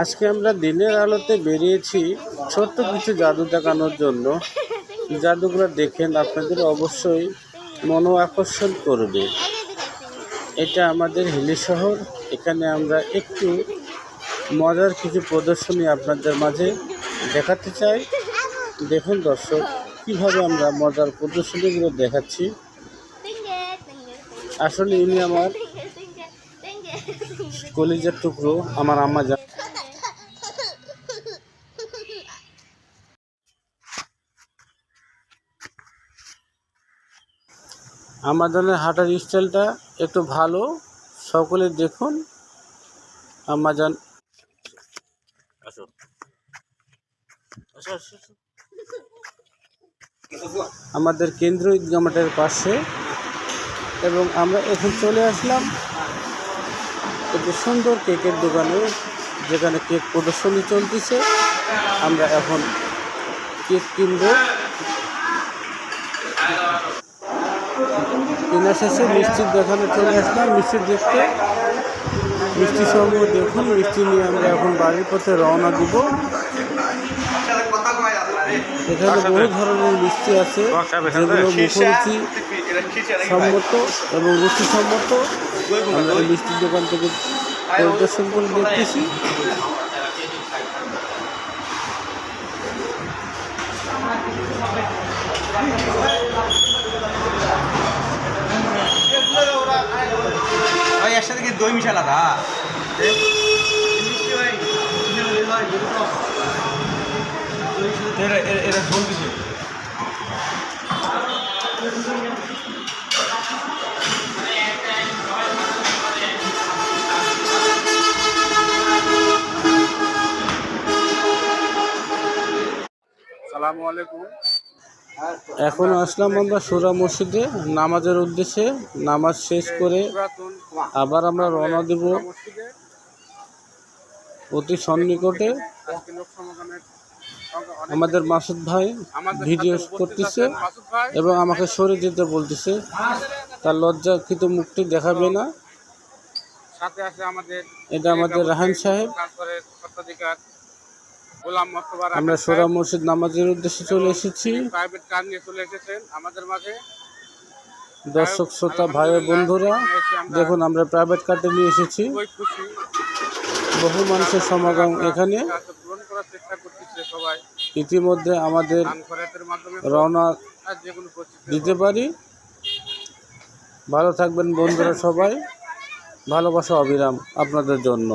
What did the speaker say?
আজকে আমরা দিনের আলোতে বেরিয়েছি ছোট্ট কিছু জাদু দেখানোর জন্য। জাদুগুলো দেখেন, আপনাদের অবশ্যই মন আকর্ষণ করবে। এটা আমাদের হিলি শহর, এখানে আমরা একটু মজার কিছু প্রদর্শনী আপনাদের মাঝে দেখাতে চাই। দেখুন দর্শক, কীভাবে আমরা মজার প্রদর্শনীগুলো দেখাচ্ছি। আসলে ইনি আমার কলিজার টুকরো, আমার আম্মা জান আমাদের হাঁটার স্টাইলটা একটু ভালো। সকলে দেখুন। আমাজন আসো। আমাদের কেন্দ্র ঈদগাহ মাঠের পাশে। এবং আমরা এখন চলে আসলাম একটি সুন্দর কেকের দোকানে যেখানে কেক প্রদর্শনী চলতেছে। আমরা এখন কেক কিনবো। কেনা শেষে মিষ্টি দেখানো চলে আসলাম মিষ্টি দেখতে। মিষ্টি সমূহ দেখুন মিষ্টি নিয়ে আমরা এখন বাড়ির পথে রওনা দিব। এখানে বহু ধরনের মিষ্টি আছে যেগুলো মুখরুচি সম্মত এবং রুচি সম্মত আমরা এই মিষ্টির দোকান থেকে পরিদর্শন করে দেখতেছি। দই মিশালা দা এরা এরা- এরা ঝোল দিছে। সালামু আলাইকুম। এখন আসলাম আমরা সুরা মসজিদে নামাজের উদ্দেশ্যে নামাজ শেষ করে আবার আমরা রওনা দেব অতি সন্নিকটে। আমাদের মাসুদ ভাই ভিডিও করতেছে এবং আমাকে সরে যেতে বলতেছে। তার লজ্জাকৃত মুখটি দেখাবে না। সাথে আছে আমাদের এটা আমাদের রাহান সাহেব। আমরা সোরা মসজিদ নামাজের উদ্দেশ্যে চলে এসেছি। প্রাইভেট কার নিয়ে চলে এসেছেন আমাদের মাঝে। দর্শক শ্রোতা ভাই বন্ধুরা দেখুন আমরা প্রাইভেট কার্ডে নিয়ে এসেছি। বহু মানুষের সমাগম এখানে। ইতিমধ্যে আমাদের রওনা দিতে পারি। ভালো থাকবেন বন্ধুরা সবাই। ভালোবাসা অবিরাম আপনাদের জন্য।